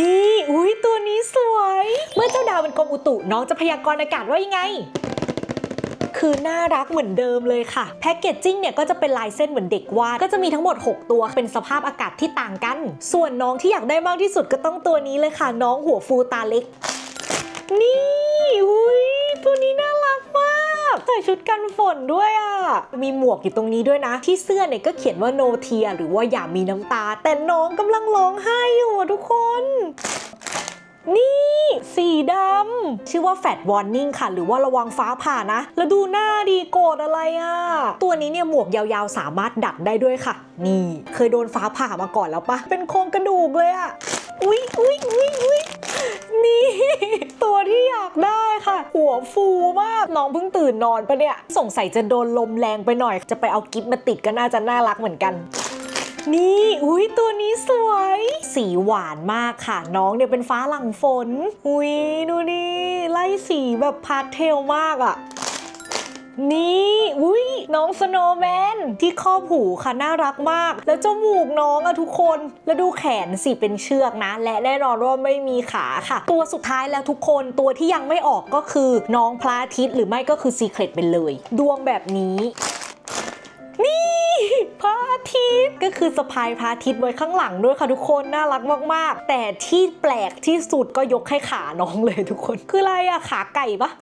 นี่อุ้ยตัวนี้สวย เมื่อเจ้าดาวเป็นกรมอุตุน้องจะพยากรณ์อากาศว่ายังไง คือน่ารักเหมือนเดิมเลยค่ะ แพคเกจจิ้งเนี่ยก็จะเป็นลายเส้นเหมือนเด็กวาด ก็จะมีทั้งหมด 6 ตัว เป็นสภาพอากาศที่ต่างกัน ส่วนน้องที่อยากได้มากที่สุดก็ต้องตัวนี้เลยค่ะ น้องหัวฟูตาเล็ก นี่อุ้ยตัวนี้น่ารักมากใส่ชุดกันฝนด้วยอะ มีหมวกอยู่ตรงนี้ด้วยนะ ที่เสื้อเนี่ยก็เขียนว่าโนเทียหรือว่าอย่ามีน้ำตา แต่น้องกำลังร้องไห้อยู่อะทุกคน นี่ สีดำชื่อว่าแฟดวอร์นิ่งค่ะ หรือว่าระวังฟ้าผ่านะ แล้วดูหน้าดีโกรธอะไรอะ่ะ ตัวนี้เนี่ยหมวกยาวๆสามารถดัดได้ด้วยค่ะ นี่ เคยโดนฟ้าผ่ามาก่อนแล้วปะเป็นโครงกระดูกเลยอะ่ะอุ๊ยอุ๊ยอุ๊ยอุ๊ยนี่ ตัวที่อยากได้าหัวฟูมากน้องเพิ่งตื่นนอนปะเนี่ยสงสัยจะโดนลมแรงไปหน่อย จะไปเอากิฟต์มาติดก็น่าจะน่ารักเหมือนกันนี่อุ้ยตัวนี้สวย สีหวานมากค่ะ น้องเนี่ยเป็นฟ้าหลังฝน อุ้ยดูนี่ไล่สีแบบพาสเทลมากอะ่ะ นี่อุ้ยน้องสโนว์แมนที่ครอบหูค่ะ น่ารักมาก แล้วจมูกน้องอะทุกคน แล้วดูแขนสิเป็นเชือกนะ และแน่นอนว่าไม่มีขาค่ะ ตัวสุดท้ายแล้วทุกคนตัวที่ยังไม่ออกก็คือน้องพระอาทิตย์หรือไม่ก็คือซีเครตไปเลย ดวงแบบนี้นี่พระอาทิตย์ก็คือสะพายพระอาทิตย์ไว้ข้างหลังด้วยค่ะทุกคนน่ารักมากๆ แต่ที่แปลกที่สุดก็ยกให้ขาน้องเลยทุกคน คืออะไรอะขาไก่ปะ